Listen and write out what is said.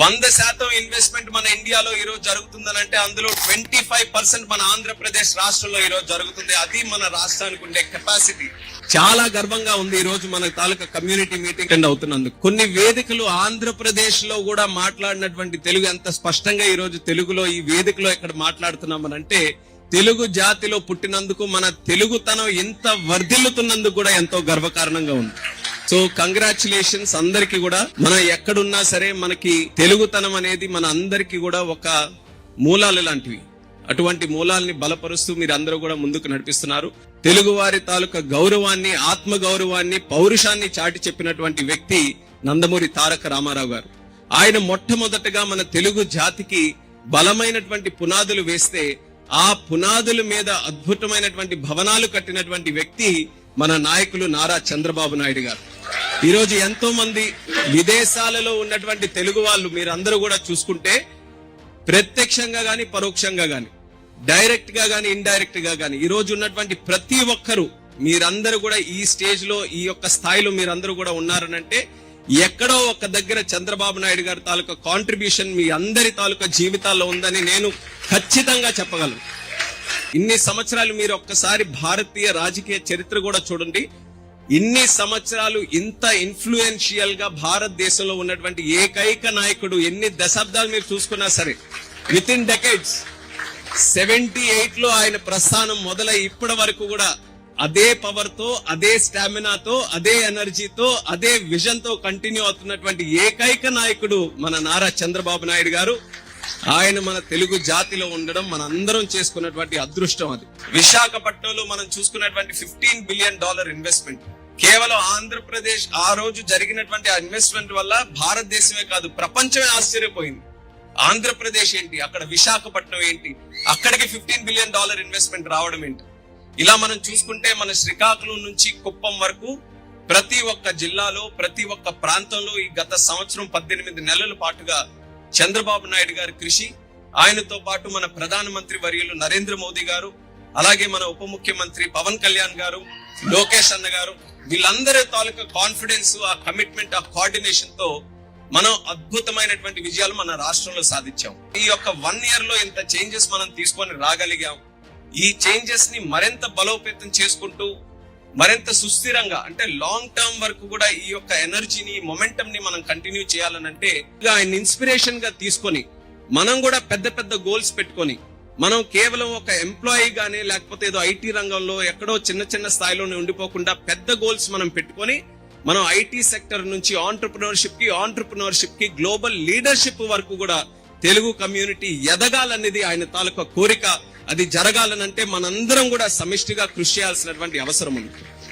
వంద శాతం ఇన్వెస్ట్మెంట్ మన ఇండియాలో ఈరోజు జరుగుతుందని అంటే అందులో ట్వంటీ ఫైవ్ పర్సెంట్ మన ఆంధ్రప్రదేశ్ రాష్ట్రంలో ఈ రోజు జరుగుతుంది. అది మన రాష్ట్రానికి ఉండే కెపాసిటీ చాలా గర్వంగా ఉంది ఈ రోజు మన తాలూకా కమ్యూనిటీ మీటింగ్ అటెండ్ అవుతున్నందుకు. కొన్ని వేదికలు ఆంధ్రప్రదేశ్లో కూడా మాట్లాడినటువంటి తెలుగు ఎంత స్పష్టంగా ఈ రోజు తెలుగులో ఈ వేదికలో ఇక్కడ మాట్లాడుతున్నామనంటే తెలుగు జాతిలో పుట్టినందుకు మన తెలుగుతనం ఎంత వర్ధిల్లుతున్నందుకు కూడా ఎంతో గర్వకారణంగా ఉంది. సో కంగ్రాచులేషన్స్ అందరికి కూడా. మనం ఎక్కడున్నా సరే మనకి తెలుగుతనం అనేది మన అందరికి కూడా ఒక మూలాలు లాంటివి. అటువంటి మూలాల్ని బలపరుస్తూ మీరు అందరూ కూడా ముందుకు నడిపిస్తున్నారు. తెలుగు వారి తాలూకా గౌరవాన్ని ఆత్మ గౌరవాన్ని పౌరుషాన్ని చాటి చెప్పినటువంటి వ్యక్తి నందమూరి తారక రామారావు గారు. ఆయన మొట్టమొదటగా మన తెలుగు జాతికి బలమైనటువంటి పునాదులు వేస్తే ఆ పునాదుల మీద అద్భుతమైనటువంటి భవనాలు కట్టినటువంటి వ్యక్తి మన నాయకులు నారా చంద్రబాబు నాయుడు గారు. ఈరోజు ఎంతో మంది విదేశాలలో ఉన్నటువంటి తెలుగు వాళ్ళు మీరందరూ కూడా చూసుకుంటే ప్రత్యక్షంగా గాని పరోక్షంగా గాని డైరెక్ట్గా గాని ఇండైరెక్ట్గా గాని ఈరోజు ఉన్నటువంటి ప్రతి ఒక్కరూ మీరందరూ కూడా ఈ స్టేజ్లో ఈ యొక్క స్థాయిలో మీరందరూ కూడా ఉన్నారనంటే ఎక్కడో ఒక దగ్గర చంద్రబాబు నాయుడు గారి తాలూకా కాంట్రిబ్యూషన్ మీ అందరి తాలూకా జీవితాల్లో ఉందని నేను ఖచ్చితంగా చెప్పగలను. ఇన్ని సంవత్సరాలు మీరు ఒక్కసారి భారతీయ రాజకీయ చరిత్ర కూడా చూడండి. ఇన్ని సంవత్సరాలు ఇంత ఇన్ఫ్లుయెన్షియల్గా భారతదేశంలో ఉన్నటువంటి ఏకైక నాయకుడు ఎన్ని దశాబ్దాలు మీరు చూసుకున్నా సరే విత్ ఇన్ డెకెట్స్ సెవెంటీ ఎయిట్లో ఆయన ప్రస్థానం మొదలై ఇప్పటి వరకు కూడా అదే పవర్తో అదే స్టామినాతో అదే ఎనర్జీతో అదే విజన్తో కంటిన్యూ అవుతున్నటువంటి ఏకైక నాయకుడు మన నారా చంద్రబాబు నాయుడు గారు. ఆయన మన తెలుగు జాతిలో ఉండడం మన అందరం చేసుకున్నటువంటి అదృష్టం అది. విశాఖపట్నంలో మనం చూసుకున్నటువంటి ఫిఫ్టీన్ బిలియన్ డాలర్ ఇన్వెస్ట్మెంట్. కేవలం ఆంధ్రప్రదేశ్ ఆ రోజు జరిగినటువంటి ఆ ఇన్వెస్ట్మెంట్ వల్ల భారతదేశమే కాదు ప్రపంచమే ఆశ్చర్యపోయింది. ఆంధ్రప్రదేశ్ ఏంటి? అక్కడ విశాఖపట్నం ఏంటి? అక్కడికి ఫిఫ్టీన్ బిలియన్ డాలర్ ఇన్వెస్ట్మెంట్ రావడం ఏంటి? ఇలా మనం చూసుకుంటే మన శ్రీకాకుళం నుంచి కుప్పం వరకు ప్రతి ఒక్క జిల్లాలో ప్రతి ఒక్క ప్రాంతంలో ఈ గత సంవత్సరం పద్దెనిమిది నెలల పాటుగా చంద్రబాబు నాయుడు గారి కృషి ఆయనతో పాటు మన ప్రధానమంత్రి వర్యులు నరేంద్ర మోదీ గారు అలాగే మన ఉప ముఖ్యమంత్రి పవన్ కళ్యాణ్ గారు లోకేష్ అన్న గారు వీళ్ళందరి తాలూకా కాన్ఫిడెన్స్ ఆ కమిట్మెంట్ ఆ కోఆర్డినేషన్తో మనం అద్భుతమైనటువంటి విజయాలు మన రాష్ట్రంలో సాధించాం. ఈ యొక్క వన్ ఇయర్లో ఇంత చేంజెస్ మనం తీసుకొని రాగలిగాం. ఈ చేంజెస్ని మరింత బలోపేతం చేసుకుంటూ మరింత సుస్థిరంగా అంటే లాంగ్ టర్మ్ వరకు కూడా ఈ యొక్క ఎనర్జీని మొమెంటం ని మనం కంటిన్యూ చేయాలనంటే ఆయన ఇన్స్పిరేషన్గా తీసుకొని మనం కూడా పెద్ద పెద్ద గోల్స్ పెట్టుకొని మనం కేవలం ఒక ఎంప్లాయీ గానీ లేకపోతే ఏదో ఐటీ రంగంలో ఎక్కడో చిన్న చిన్న స్థాయిలోనే ఉండిపోకుండా పెద్ద గోల్స్ మనం పెట్టుకొని మనం ఐటీ సెక్టర్ నుంచి ఆంటర్ప్రినర్షిప్కి ఆంటర్ప్రినర్షిప్కి గ్లోబల్ లీడర్షిప్ వరకు కూడా తెలుగు కమ్యూనిటీ ఎదగాలనేది ఆయన తాలూకా కోరిక. అది జరగాలనంటే మనందరం కూడా సమిష్టిగా కృషి చేయాల్సినటువంటి అవసరం ఉంది.